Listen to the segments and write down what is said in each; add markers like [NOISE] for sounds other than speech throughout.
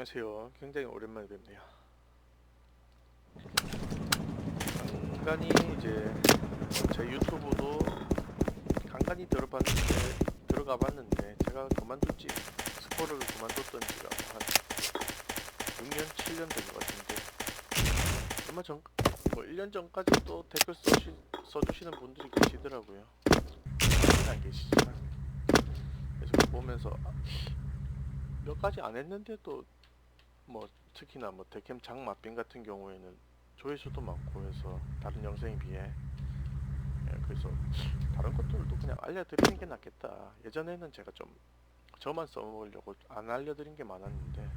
안녕하세요. 굉장히 오랜만에 뵙네요. 간간히 이제 제 유튜브도 간간히 들어봤는데 들어가 봤는데 제가 그만둔 지 스포를 그만뒀던 지가 한 6년 7년 된 것 같은데 얼마 전 뭐 1년 전까지 또 댓글 써시, 써주시는 분들이 계시더라고요. 안 계시지만 그래서 보면서 아, 몇 가지 안 했는데도 뭐 특히나 뭐 데캠 장맛빙 같은 경우에는 조회수도 많고 해서 다른 영상에 비해. 예, 그래서 다른 것들도 그냥 알려드리는 게 낫겠다. 예전에는 제가 좀 저만 써먹으려고 안 알려드린 게 많았는데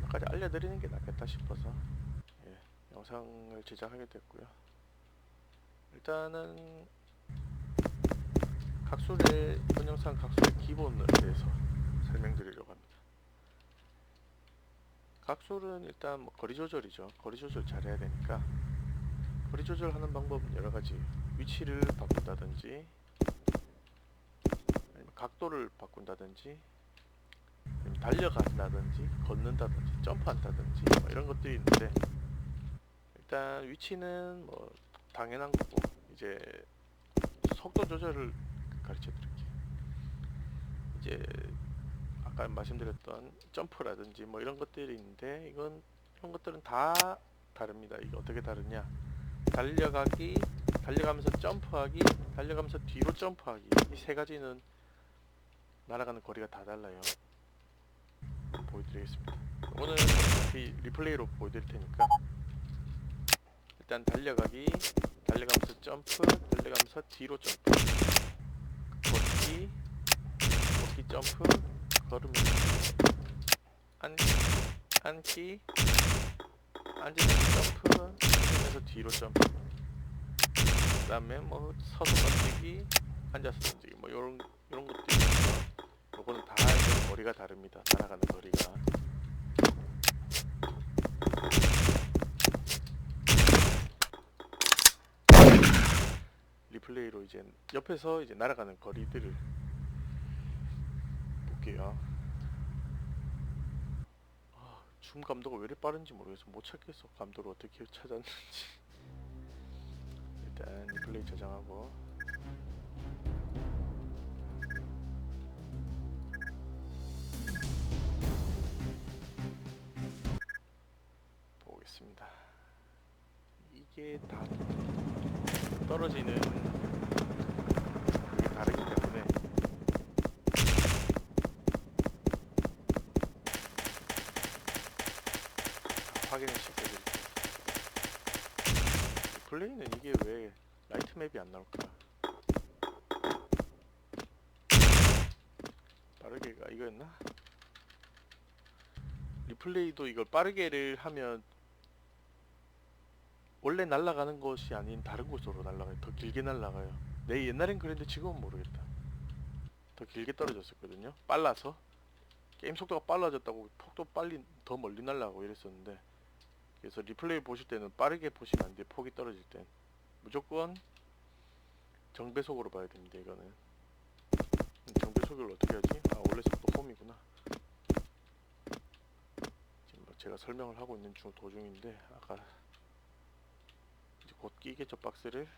몇 가지 알려드리는 게 낫겠다 싶어서 예, 영상을 제작하게 됐고요. 일단은 각술의 이번 영상 각술의 기본에 대해서 설명드리려고 합니다. 각술은 일단 뭐 거리 조절이죠. 거리 조절 잘해야 되니까 거리 조절하는 방법은 여러 가지 위치를 바꾼다든지 아니면 각도를 바꾼다든지 달려간다든지 걷는다든지 점프한다든지 뭐 이런 것들이 있는데 일단 위치는 뭐 당연한 거고 이제 속도 조절을 가르쳐 드릴게요. 이제 아까 말씀드렸던 점프라든지 뭐 이런 것들이 있는데 이건 이런 것들은 다 다릅니다. 이게 어떻게 다르냐? 달려가기, 달려가면서 점프하기, 달려가면서 뒤로 점프하기 이 세 가지는 날아가는 거리가 다 달라요. 보여드리겠습니다. 오늘 리플레이로 보여드릴 테니까 일단 달려가기, 달려가면서 점프, 달려가면서 뒤로 점프. 걷기, 걷기 점프, 걸으면서 앉기, 앉기, 앉으면서 점프, 앉으면서 뒤로 점프. 그 다음에 뭐 서서 던지기, 앉아서 던지기, 뭐 요런 요런 것도 있고요. 요거는 다 거리가 다릅니다. 날아가는 거리가. 리플레이로 이제 옆에서 이제 날아가는 거리들을 볼게요. 아, 줌 감도가 왜 이렇게 빠른지 모르겠어. 못 찾겠어. 감도를 어떻게 찾았는지. [LAUGHS] 일단 리플레이 저장하고 보겠습니다. 이게 다 떨어지는 그게 다르기 때문에 다 확인을 시켜드릴게요. 플레이는 이게 왜 라이트 맵이 안 나올까? 빠르게가 이거였나? 리플레이도 이걸 빠르게를 하면 원래 날아가는 것이 아닌 다른 곳으로 날아가요. 더 길게 날아가요. 내 옛날엔 그랬는데 지금은 모르겠다. 더 길게 떨어졌었거든요. 빨라서 게임 속도가 빨라졌다고 폭도 빨리 더 멀리 날아가고 이랬었는데 그래서 리플레이 보실 때는 빠르게 보시면 안 돼. 폭이 떨어질 땐 무조건 정배속으로 봐야 됩니다. 이거는 음, 정배속을 어떻게 하지? 아 원래 속도 홈이구나. 지금 뭐 제가 설명을 하고 있는 중 도중인데 아까 이제 곧 끼겠죠 박스를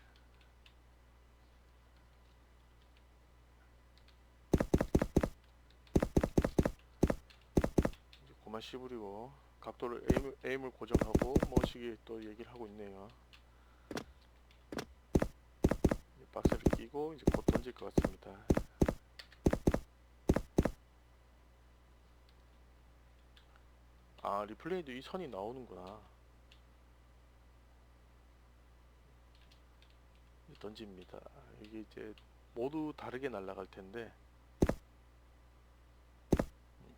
이제 그만 씹으리고 각도를 에임을, 에임을 고정하고 뭐시기 또 얘기를 하고 있네요. 박스를 끼고 이제 곧 던질 것 같습니다. 아 리플레이도 이 선이 나오는구나. 던집니다. 이게 이제 모두 다르게 날아갈 텐데.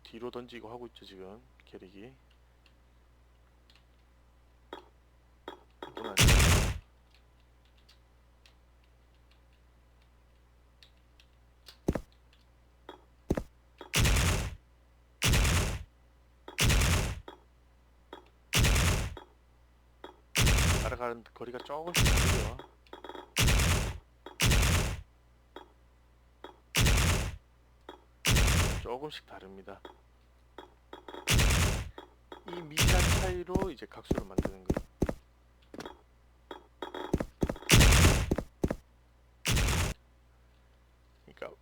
뒤로 던지고 하고 있죠 지금. 캐릭이 이건 아니고 날아 가는 거리가 조금씩 다르죠. 조금씩 다릅니다. 이 미세한 차이로 이제 각수를 만드는 거예요. 그러니까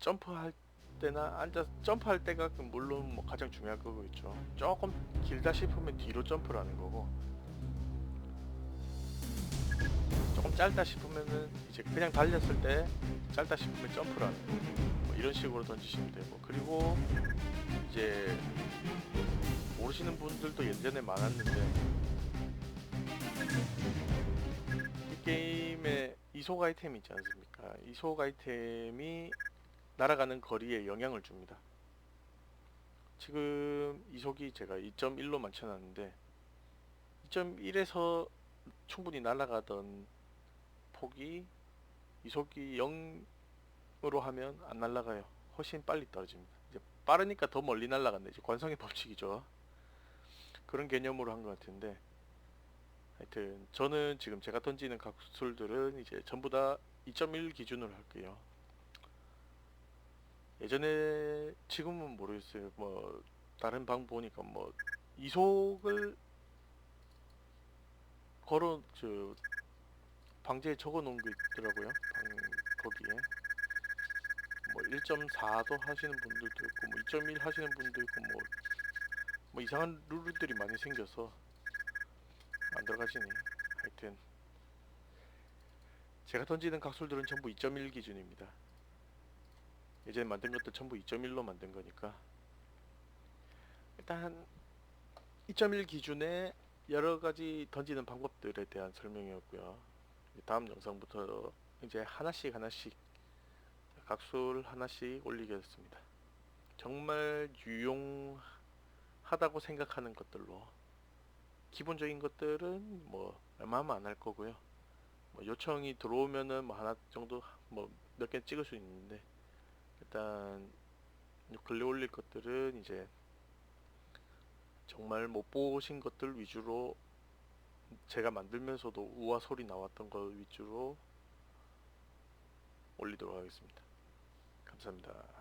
점프할 때나 앉아 점프할 때가 그 물론 뭐 가장 중요한 거겠죠. 조금 길다 싶으면 뒤로 점프를 하는 거고 조금 짧다 싶으면은 이제 그냥 달렸을 때 짧다 싶으면 점프를 하는 뭐 이런 식으로 던지시면 되고 그리고 이제 모르시는 분들도 예전에 많았는데 이 게임에 이속 아이템이 있지 않습니까? 이속 아이템이 날아가는 거리에 영향을 줍니다. 지금 이속이 제가 2.1로 맞춰놨는데 2.1에서 충분히 날아가던 폭이 이속이 0으로 하면 안 날아가요. 훨씬 빨리 떨어집니다. 이제 빠르니까 더 멀리 날아간다. 이제 관성의 법칙이죠. 그런 개념으로 한 것 같은데 하여튼 저는 지금 제가 던지는 각술들은 이제 전부 다 2.1 기준으로 할게요. 예전에 지금은 모르겠어요. 뭐 다른 방 보니까 뭐 이속을 걸어 저 방제에 적어 놓은 게 있더라고요. 방 거기에 뭐 1.4도 하시는 분들도 있고 뭐 2.1 하시는 분도 있고 뭐, 뭐 이상한 룰들이 많이 생겨서 안 들어가지네. 하여튼 제가 던지는 각술들은 전부 2.1 기준입니다. 예전에 만든 것도 전부 2.1로 만든 거니까 일단 2.1 기준의 여러 가지 던지는 방법들에 대한 설명이었고요. 다음 영상부터 이제 하나씩 하나씩 각술 하나씩 올리겠습니다. 정말 유용하다고 생각하는 것들로 기본적인 것들은 뭐 웬만하면 안 할 거고요. 뭐 요청이 들어오면은 뭐 하나 정도 뭐 몇 개 찍을 수 있는데 일단 요 근래 올릴 것들은 이제 정말 못 보신 것들 위주로 제가 만들면서도 우와 소리 나왔던 것 위주로 올리도록 하겠습니다. 감사합니다.